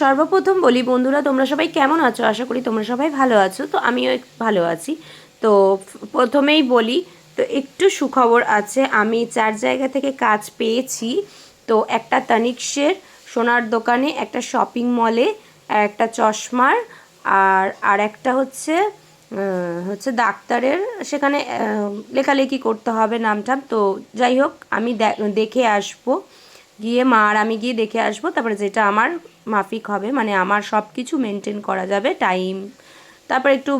সর্বপ্রথম বলি, বন্ধুরা, তোমরা সবাই কেমন আছো? আশা করি তোমরা সবাই ভালো আছো। তো আমিও ভালো আছি। তো প্রথমেই বলি, তো একটু সুখবর আছে। আমি চার জায়গা থেকে কাজ পেয়েছি। তো একটা তানিক্সের সোনার দোকানে, একটা শপিং মলে একটা চশমার, আর আর একটা হচ্ছে হচ্ছে ডাক্তারের। সেখানে লেখালেখি করতে হবে নামটাম। তো যাই হোক, আমি দেখে আসব। গিয়ে মা আর আমি গিয়ে দেখে আসব তারপরে যেটা আমার মাফিক হবে মানে আমার সব কিছু মেনটেন করা যাবে টাইম তারপর একটু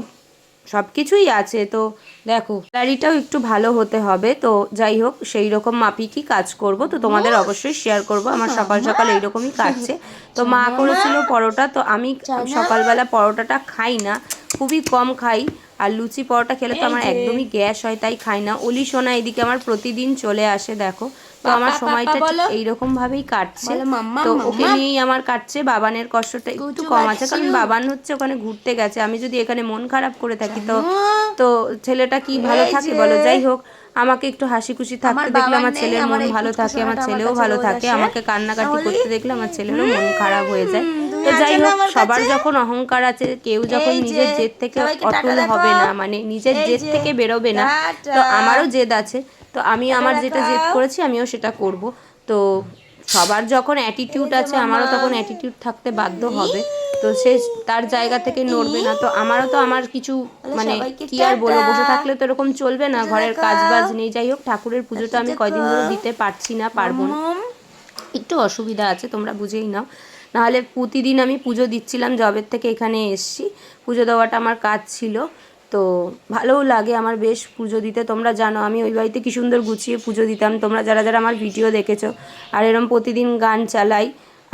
সব কিছুই আছে তো দেখো স্যালারিটাও একটু ভালো হতে হবে তো যাই হোক সেই রকম মাফিকই কাজ করব তো তোমাদের অবশ্যই শেয়ার করব আমার সকাল সকাল এইরকমই কাটছে তো মা করেছিল পরোটা তো আমি সকালবেলা পরোটাটা খাই না খুবই কম খাই আর লুচি পরোটা খেলে তো আমার একদমই গ্যাস হয় তাই খাই না। অলি সোনা এদিকে আমার প্রতিদিন চলে আসে দেখো। তো আমার সময়টা এইরকম ভাবেই কাটছে। তো ওকে নিয়েই আমার কাটছে বাবানের কষ্টটা একটু কম আছে কারণ বাবান হচ্ছে ওখানে ঘুরতে গেছে। আমি যদি এখানে মন খারাপ করে থাকি তো তো ছেলেটা কি ভালো থাকে বলো? যাই হোক আমাকে একটু হাসি খুশি থাকতে দেখলে আমার ছেলের মন ভালো থাকে আমার ছেলেও ভালো থাকে আমাকে কান্নাকাটি করতে দেখলে আমার ছেলেরও মন খারাপ হয়ে যায়। তো যাই হোক সবার যখন অহংকার আছে কেউ যখন নিজের জেদ থেকে অতুল হবে না মানে নিজের জেদ থেকে বেরোবে না তো আমারও জেদ আছে তো আমি আমার যেটা জেদ করেছি আমিও সেটা করব। তো সবার যখন অ্যাটিটিউড আছে আমারও তখন অ্যাটিটিউড থাকতে বাধ্য হবে তো সে তার জায়গা থেকে নড়বে না তো আমারও তো আমার কিছু মানে কি আর বলব বসে থাকলে তো এরকম চলবে না ঘরের কাজ বাজ নেই যাই হোক ঠাকুরের পুজোটা আমি কয়দিন ধরে দিতে পারছি না পারব না। একটু অসুবিধা আছে তোমরা বুঝেই নাও। নাহলে প্রতিদিন আমি পুজো দিচ্ছিলাম, জবের থেকে এখানে এসছি। পুজো দেওয়াটা আমার কাজ ছিল। তো ভালোও লাগে আমার বেশ পুজো দিতে। তোমরা জানো, আমি ওই বাড়িতে কী সুন্দর গুছিয়ে পুজো দিতাম। তোমরা যারা যারা আমার ভিডিও দেখেছ, আর এরম প্রতিদিন গান চালাই,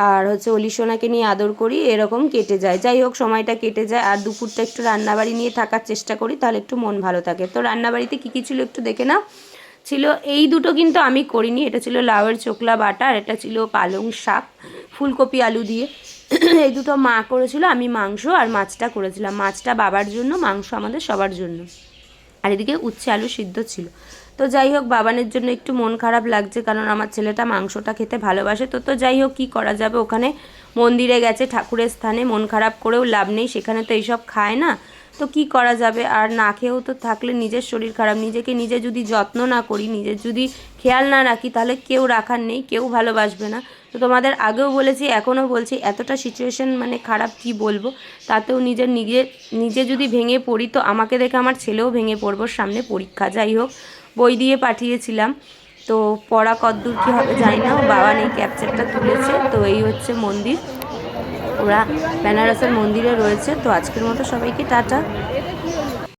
আর হচ্ছে অলিশোনাকে নিয়ে আদর করি, এরকম কেটে যায়। যাই হোক, সময়টা কেটে যায়, আর দুপুরটা একটু রান্নাবাড়ি নিয়ে থাকার চেষ্টা করি, তাহলে একটু মন ভালো থাকে। তো রান্নাবাড়িতে কী কী ছিল একটু দেখে নাও। ছিল, এই দুটো কিন্তু আমি করিনি। এটা ছিল লাউয়ের চোকলা বাটা আর এটা ছিল পালং শাক, ফুলকপি আলু দিয়ে। এই দুটো মা করেছিল, আমি মাংস আর মাছটা করেছিলাম। মাছটা বাবার জন্য, মাংস আমাদের সবার জন্য। আর এদিকে উচ্ছে আলু সিদ্ধ ছিল। তো যাই হোক, বাবানের জন্য একটু মন খারাপ লাগছে, কারণ আমার ছেলেটা মাংসটা খেতে ভালোবাসে। তো তো যাই হোক, কী করা যাবে? ওখানে মন্দিরে গেছে, ঠাকুরের স্থানে মন খারাপ করেও লাভ নেই। সেখানে তো এইসব খায় না। তো কি করা যাবে? আর না খেয়েও তো থাকলে নিজের শরীর খারাপ। নিজেকে নিজে যদি যত্ন না করি নিজের যদি খেয়াল না রাখি, তাহলে কেউ রাখার নেই, কেউ ভালোবাসবে না। তো তোমাদের আগেও বলেছি, এখনও বলছি, এতটা সিচুয়েশন মানে খারাপ কি বলব? তাতেও নিজের নিজে নিজে যদি ভেঙে পড়ি, তো আমাকে দেখে আমার ছেলেও ভেঙে পড়ব সামনে পরীক্ষা। যাই হোক, বই দিয়ে পাঠিয়েছিলাম। তো পড়া কদ্দূর কী হবে জানি না বাবা নেই ক্যাপচারটা তুলেছে। তো এই হচ্ছে মন্দির। ওরা বেনারসের মন্দিরে রয়েছে তো আজকের মতো সবাইকে টাটা।